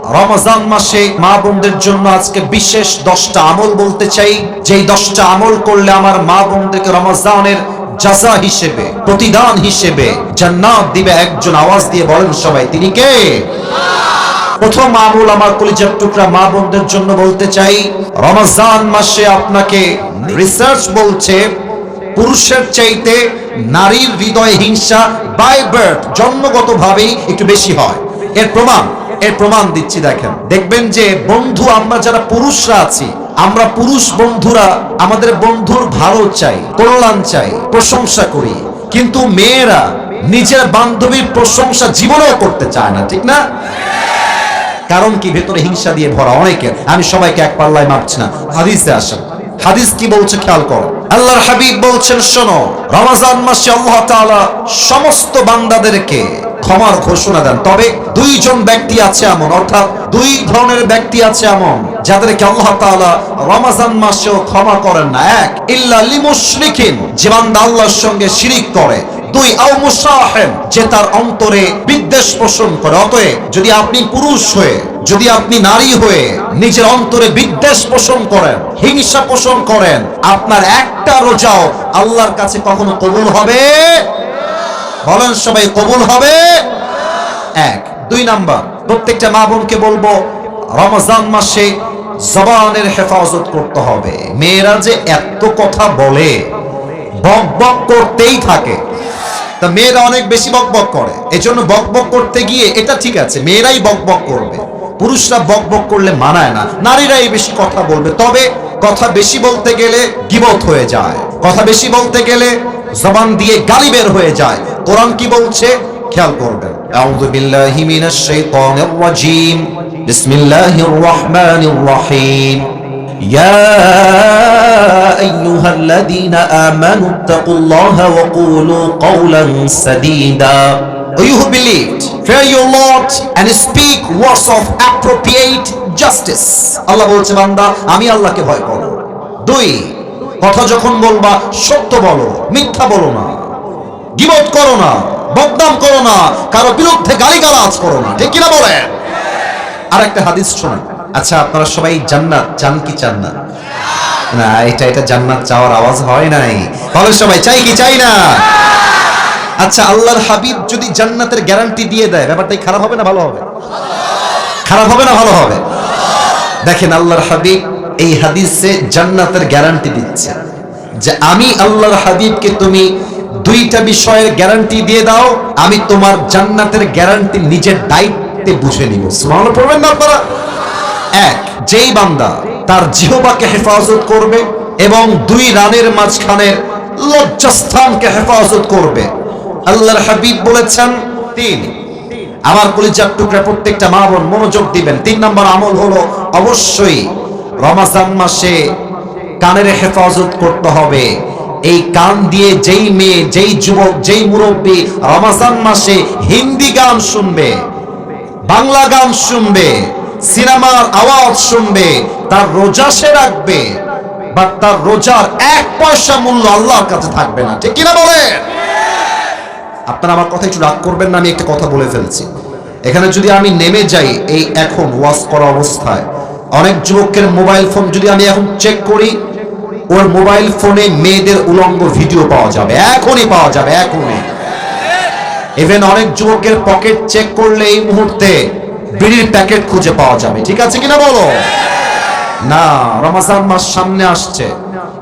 রমজান মাসে মা বোনদের জন্য আজকে বিশেষ দশটা আমল বলতে চাই। যেই দশটা আমল করলে আমার মা বোনদেরকে রমজানের জাজা হিসেবে, প্রতিদান হিসেবে জান্নাত দিবে একজন আওয়াজ দিয়ে বলেন সবাই, তিনি কে? প্রথম আমল আমার কলিজার টুকরা মা বোনদের জন্য বলতে চাই, রমজান মাসে আপনাকে রিসার্চ বলছে, পুরুষের চাইতে নারীর হৃদয় হিংসা বাই বার্থ জন্মগতভাবেই একটু বেশি হয়। এর প্রমাণ এর প্রমাণ দিচ্ছি, দেখেন। দেখবেন যে বন্ধু, আমরা যারা পুরুষরা আছি, আমরা পুরুষ বন্ধুরা, আমাদের বন্ধুর ভালো চাই, কল্যাণ চাই, প্রশংসা করি। কিন্তু মেয়েরা নিজের বান্ধবীর প্রশংসা জীবনেও করতে চায় না, ঠিক না? কারণ কি? ভেতরে হিংসা দিয়ে ভরা অনেকের। আমি সবাইকে এক পাল্লায় মাপছি না। হাদিসে আসেন। হাদিস কি বলছে খেয়াল করো আল্লাহর হাবিব বলছেন, শোনো, রমাজান মাসে আল্লাহ তাআলা সমস্ত বান্দাদেরকে ক্ষমার ঘোষণা দেন। তবে দুইজন ব্যক্তি আছে এমন, অর্থাৎ দুই ধরনের ব্যক্তি আছে এমন, যাদেরকে আল্লাহ তাআলা রমাজান মাসেও ক্ষমা করেন না। এক, ইল্লা লিমুশরিকিন, যে বান্দা আল্লাহর সঙ্গে শিরিক করে। দুই, আও যে তার অন্তরে বিদ্বেষ পোষণ করে। অতএব যদি আপনি পুরুষ হয়ে, যদি আপনি নারী হয়ে নিজের অন্তরে বিদ্বেষ পোষণ করেন, হিংসা পোষণ করেন, আপনার একটা রোজাও আল্লাহর কাছে কখনো কবুল হবে বলেন সবাই, কবুল হবে? এক। দুই নাম্বার, প্রত্যেকটা মা বোনকে বলব, রমজান মাসে জবানের হেফাজত করতে হবে। মেয়েরা যে এত কথা বলে, বক বক করতেই থাকে। তা মেয়েরা অনেক বেশি বক বক করে। এজন্য বক বক করতে গিয়ে এটা ঠিক আছে, মেয়েরাই বক বক করবে। পুরুষরা বক বক করলে মানায় না, নারীরাই বেশি কথা বলবে। তবে কথা বেশি বলতে গেলে গিবত হয়ে যায়। কথা বেশি বলতে গেলে জবান দিয়ে গালি বের হয়ে যায়। কোরআন কি বলছে? খেয়াল করবেন আউযু বিল্লাহি মিনাশ শাইতানির রাজীম। বিসমিল্লাহির রহমানির রহিম। ইয়া আইয়ুহাল্লাযীনা আমানু তাকুল্লাহা ওয়া কুলু কাওলান সাদীদা। You who believed, fear your Lord and speak words of appropriate justice. আল্লাহ বলছে বান্দা আমি আল্লাহকে ভয় করো। দুই কথা যখন বলবা সত্য বলো মিথ্যা বলো না। গিবত করো না, বদনাম করো না, কারও বিরুদ্ধে গালিগালাজ করো না। ঠিক কিনা বলেন? আর একটা হাদিস শোনেন। আচ্ছা আপনারা সবাই জান্নাত, চান কি চান না? না, এটা এটা জান্নাত চাওয়ার আওয়াজ হয় নাই। বলে সবাই, চাই কি, চাই না? আচ্ছা আল্লাহর হাবিব যদি জান্নাতের গ্যারান্টি দিয়ে দেয় ব্যাপারটাই খারাপ হবে না ভালো হবে? খারাপ হবে না ভালো হবে? দেখেন, আল্লাহর হাবিব এই হাদিসে জান্নাতের গ্যারান্টি দিচ্ছে যে আমি আল্লাহর হাবিবকে তুমি দুইটা বিষয়ের গ্যারান্টি দিয়ে দাও, আমি তোমার জান্নাতের গ্যারান্টি নিজের দায়িত্বে বুঝে নিব। সুবহানাল্লাহ পড়বেন না আপনারা। এক, যেই বান্দা তার জিহবাকে হেফাজত করবে এবং দুই রানের মাঝখানের লজ্জাস্থানকে হেফাজত করবে। আল্লাহর হাবিব বলেছেন, তিন, আমার কলিজার টুকরা প্রত্যেকটা মা বোন মনোযোগ দিবেন। তিন নম্বর আমল হলো অবশ্যই রমাজান মাসে কানের হেফাজত করতে হবে। এই কান দিয়ে যেই মেয়ে, যেই যুবক, যেই মুরব্বী রমাজান মাসে হিন্দি গান শুনবে, বাংলা গান শুনবে, সিনেমার আওয়াজ শুনবে, তার রোজা সে রাখবে বা তার রোজার এক পয়সা মূল্য আল্লাহর কাছে থাকবে না। ঠিক কিনা বলে আপনারা আমার কথা একটু রাগ করবেন না, আমি একটা কথা বলে ফেলছি। এখানে যদি আমি নেমে যাই এই এখন ওয়াশ করা অবস্থায়, অনেক যুবকের মোবাইল ফোন যদি আমি এখন চেক করি ওর মোবাইল ফোনে মেয়েদের উলঙ্গ ভিডিও পাওয়া যাবে, এখনই পাওয়া যাবে, এখনই। ইভেন অনেক যুবকের পকেট চেক করলে এই মুহূর্তে বিড়ির প্যাকেট খুঁজে পাওয়া যাবে, ঠিক আছে কিনা বলো? না, রমাজান মাস সামনে আসছে।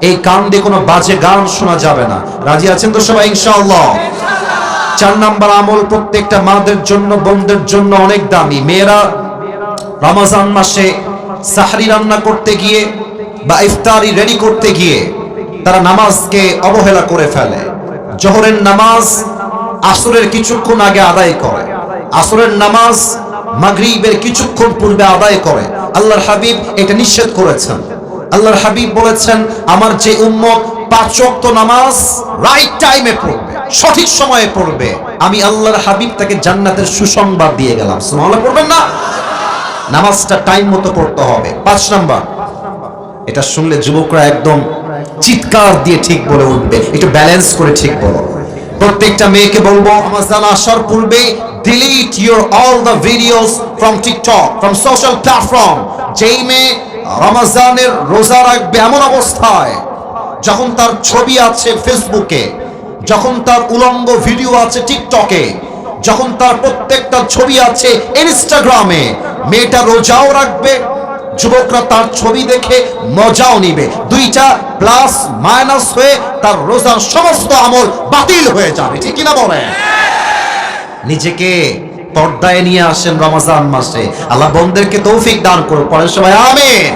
এই কান দিয়ে কোনো বাজে গান শোনা যাবে না। রাজি আছেন তো সবাই, ইনশাআল্লাহ? চার নাম্বার আমল, প্রত্যেকটা মাদের জন্য, বোনদের জন্য অনেক দামি। মেয়েরা রমাজান মাসে সাহারি রান্না করতে গিয়ে বা ইফতারি রেডি করতে গিয়ে তারা নামাজকে অবহেলা করে ফেলে। জোহরের নামাজ আসরের কিছুক্ষণ আগে আদায় করে। আসরের নামাজ মাগরিবের কিছুক্ষণ পূর্বে আদায় করে। আল্লাহর হাবিব এটা নিষেধ করেছেন। আল্লাহর হাবিব বলেছেন, আমার যে উম্মত পাঁচ ওয়াক্ত নামাজ রাইট টাইমে পড়বে, সঠিক সময়ে পড়বে। আমি আল্লাহর হাবিব তাকে জান্নাতের সুসংবাদ দিয়ে গেলাম। সুবহানাল্লাহ, পড়বেন না? নামাজটা টাইম মতো পড়তে হবে। পাঁচ নাম্বার এটা শুনলে যুবকরা একদম চিৎকার দিয়ে ঠিক বলে উঠবে একটু ব্যালেন্স করে ঠিক বলো প্রত্যেকটা মেয়েকে বলব রমাজান আসার পূর্বে delete your all the videos from TikTok, from social platform. যেই মেয়ে রমাজানের রোজা রাখবে এমন অবস্থায় যখন তার ছবি আছে ফেসবুকে যখন তার উলঙ্গ ভিডিও আছে টিকটকে যখন তার প্রত্যেকটা ছবি আছে ইনস্টাগ্রামে মেয়েটা রোজাও রাখবে যুবকরা তার ছবি দেখে মজাও নিবে। দুইটা প্লাস মাইনাস হয়ে তার রোজার সমস্ত আমল বাতিল হয়ে যাবে। ঠিক কিনা বলেন? নিজেকে পর্দায় নিয়ে আসেন রমাজান মাসে। আল্লাহ বন্ধেরকে তৌফিক দান করুন পরের সবাই আমিন।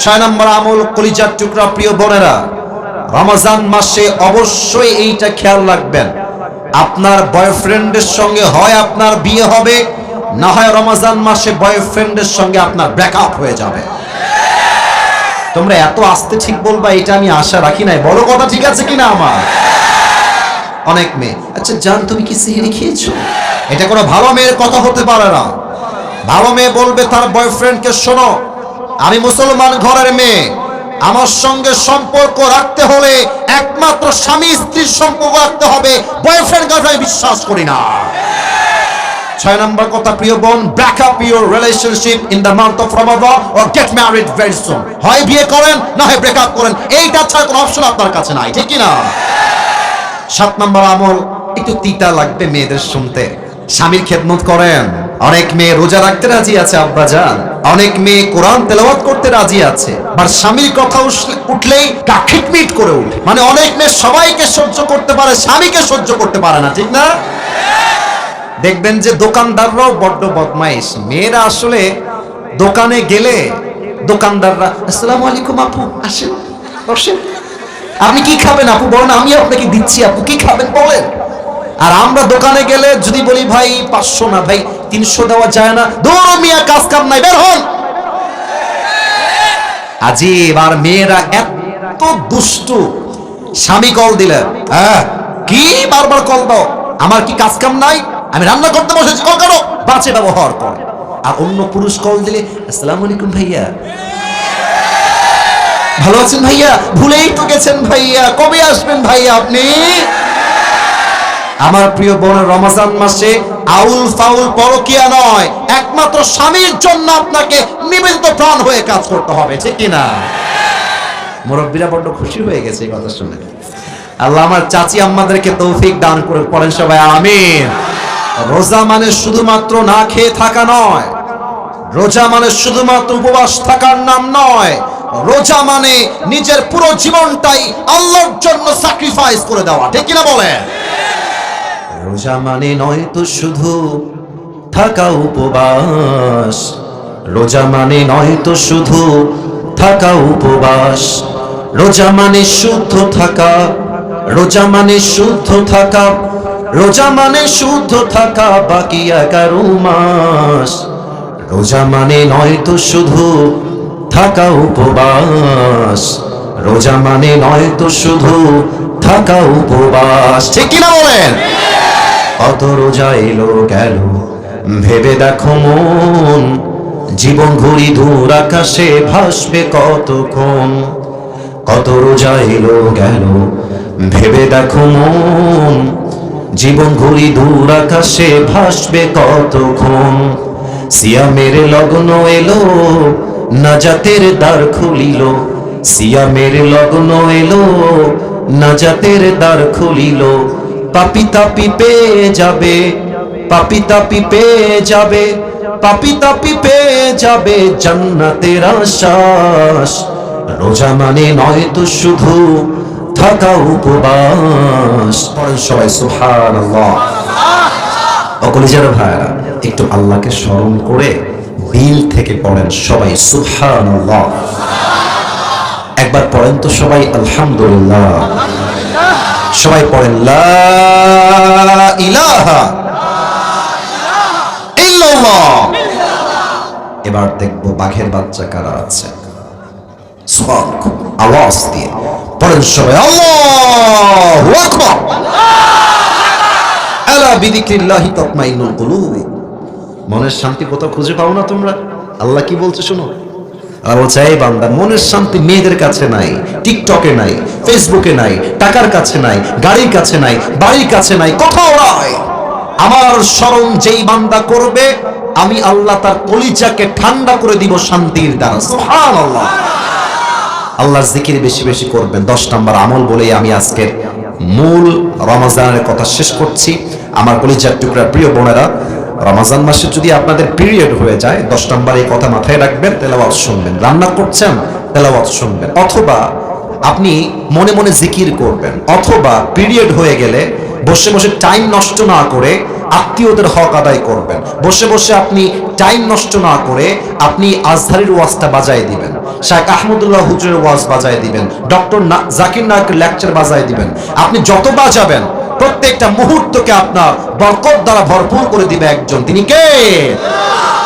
ছয় নম্বর আমল, কলিজার টুকরা, প্রিয় বোনেরা, রমাজান মাসে অবশ্যই এইটা খেয়াল রাখবেন। আপনার বয়ফ্রেন্ডের সঙ্গে হয় আপনার বিয়ে হবে না হয় রমাজান মাসে বয়ফ্রেন্ডের সঙ্গে আপনার ব্রেকআপ হয়ে যাবে। তোমরা এত আস্তে ঠিক বলবা, এটা আমি আশা রাখি নাই। বড় কথা ঠিক আছে কিনা আমার? অনেক মেয়ে। আচ্ছা জান, তুমি কি সিহিরি খেয়েছো? এটা কোনো ভালো মেয়ের কথা হতে পারে না। ভালো মেয়ে বলবে তার বয়ফ্রেন্ডকে শোনো, আমি মুসলমান ঘরের মেয়ে। আমার সঙ্গে সম্পর্ক রাখতে হলে একমাত্র স্বামী স্ত্রীর সম্পর্ক রাখতে হবে। বয়ফ্রেন্ড গার্লফ্রেন্ড বিশ্বাস করি না। ছয় নম্বর কথা, প্রিয় বোন break up your relationship in the month of Ramadan or get married very soon হয় বিয়ে করেন, না হয় ব্রেক আপ করেন, এইটা ছাড়া কোনো অপশন আপনার কাছে নাই, ঠিক না সাত নম্বর আমল, একটু তিতা লাগবে মেয়েদের শুনতে। স্বামীর খেদমত করেন, অনেক মেয়ে রোজা রাখতে রাজি আছে, আব্বা যান অনেক মেয়ে কোরআন তেলাওয়াত করতে রাজি আছে আর স্বামীর কথা উঠলেই কাখিটমিট করে উঠে। মানে অনেক মেয়ে সবাইকে সহ্য করতে পারে, স্বামীকে সহ্য করতে পারে না, ঠিক না? দেখবেন যে দোকানদাররাও বড্ড বদমাইশ মেয়েরা আসলে দোকানে গেলে দোকানদাররা, আসসালামু আলাইকুম আপু, আসেন, বসেন। আপনি কি খাবেন আপু? বলেন, আমি আপনাকে দিচ্ছি আপু, কি খাবেন বলেন? আর আমরা দোকানে গেলে যদি বলি, ভাই, পাঁচশো না, ভাই, তিনশো দেওয়া যায় না। দৌড় মিয়া, কাজ কাম নাই, বের হন। আজিব, আর মেয়েরা এত দুষ্টু। স্বামী কল দিলেন হ্যাঁ কি বারবার কল দাও? আমার কি কাজ কাম নাই? আমি রান্না করতে বসেছি, কল করো। বাঁচে ব্যবহার কর। আর অন্য পুরুষ কল দিলে, আসসালামু আলাইকুম ভাইয়া। ভালো আছেন ভাইয়া? ভুলেই তো গেছেন ভাইয়া। কবে আসবেন ভাইয়া আপনি? আমার প্রিয় বোন, রমজান মাসে আউল ফাউল পরকিয়া নয়, একমাত্র স্বামীর জন্য আপনাকে নিবেদিত প্রাণ হয়ে কাজ করতে হবে, ঠিক কি না? মুরব্বীরা বড্ড খুশি হয়ে গেছে এই কথা শুনে। আল্লাহ আমার চাচি আম্মাদেরকে তৌফিক দান করে পড়েন সবাই, আমিন। রোজা মানে শুধুমাত্র না খেয়ে থাকা নয়। রোজা মানে শুধুমাত্র উপবাস থাকার নাম নয়। রোজা মানে নিজের পুরো জীবনটাই আল্লাহর জন্য স্যাক্রিফাইস করে দেওয়া। ঠিক কিনা বলেন? রোজা মানে নয় তো শুধু থাকা উপবাস। রোজা মানে নয় তো শুধু থাকা উপবাস। রোজা মানে শুদ্ধ থাকা। রোজা মানে শুদ্ধ থাকা। রোজা মানে শুদ্ধ থাকা, বাকি এগারো মাস। রোজা মানে নয় তো শুধু থাকা উপবাস। রোজা মানে নয় তো শুধু থাকা উপবাস। ঠিক কিনা বলেন? কত রোজা এলো, গেল। ভেবে দেখো মন, জীবন ঘুরি দূর আকাশে ভাসবে কতক্ষণ। কত রোজা এলো, গেল। ভেবে দেখো মন জীবন ঘুরি দূর আকাশে ভাসবে কতক্ষণ? সিয়ামের লগ্ন এলো, নাজাতের দ্বার খুলিল। সিয়ামের লগ্ন এলো, নাজাতের দ্বার খুলিল। পাপি তাপি পেয়ে যাবে, পাপি তাপি পেয়ে যাবে, পাপি তাপি পেয়ে যাবে জান্নাতের আশ্বাস। রোজা মানে নয় তো শুধু থাকা উপবাস। সবাই, সুবহানাল্লাহ। অকলিজার ভাইরা একটু আল্লাহকে স্মরণ করে দিল থেকে পড়েন সবাই, সুবহানাল্লাহ। একবার পড়েন তো সবাই, আলহামদুলিল্লাহ। সবাই পড়েন, লা ইলাহা এবার দেখব বাঘের বাচ্চা কারা আছে। সুবহান আওয়াজ দিয়ে। পড়েন সবাই আল্লাহু আকবার। আলা বিদিক্রিল্লাহি তাতমাইন্নুল কুলুব। মনের শান্তি কোথাও খুঁজে পাও না তোমরা? আল্লাহ কি বলছে শোনো? আর বলছে, এই বান্দা, মনের শান্তি মেয়েদের কাছে নাই, টিকটকে নাই, ফেসবুকে নাই, টাকার কাছে নাই, গাড়ির কাছে নাই, বাড়ির কাছে নাই, কোথাও নাই। আমার স্মরণ যেই বান্দা করবে, আমি আল্লাহ তার কলিজাকে ঠান্ডা করে দিব শান্তির দ্বারা। সুবহানাল্লাহ। আল্লাহর জিকির বেশি বেশি করবেন। দশ নম্বর আমল বলেই আমি আজকের মূল রমজানের কথা শেষ করছি। আমার কলিজার টুকরা প্রিয় বোনেরা, রমজান মাসে যদি আপনাদের পিরিয়ড হয়ে যায়, দশ নম্বর এই কথা মাথায় রাখবেন, তেলাওয়াত শুনবেন। রান্না করছেন, তেলাওয়াত শুনবেন। অথবা আপনি মনে মনে জিকির করবেন, অথবা পিরিয়ড হয়ে গেলে বসে বসে টাইম নষ্ট না করে আত্মীয়দের হক আদায় করবেন। বসে বসে আপনি টাইম নষ্ট না করে আপনি আজহারির ওয়াজটা বাজায় দিবেন। শাহ আহমদুল্লাহ হুজুরের ওয়াজ বাজায় দিবেন, ডক্টর জাকির নায়কের লেকচার বাজায় দিবেন। আপনি যত বাজাবেন, প্রত্যেকটা মুহূর্তকে আপনার বরকত দ্বারা ভরপুর করে দিবে একজন। তিনি কে?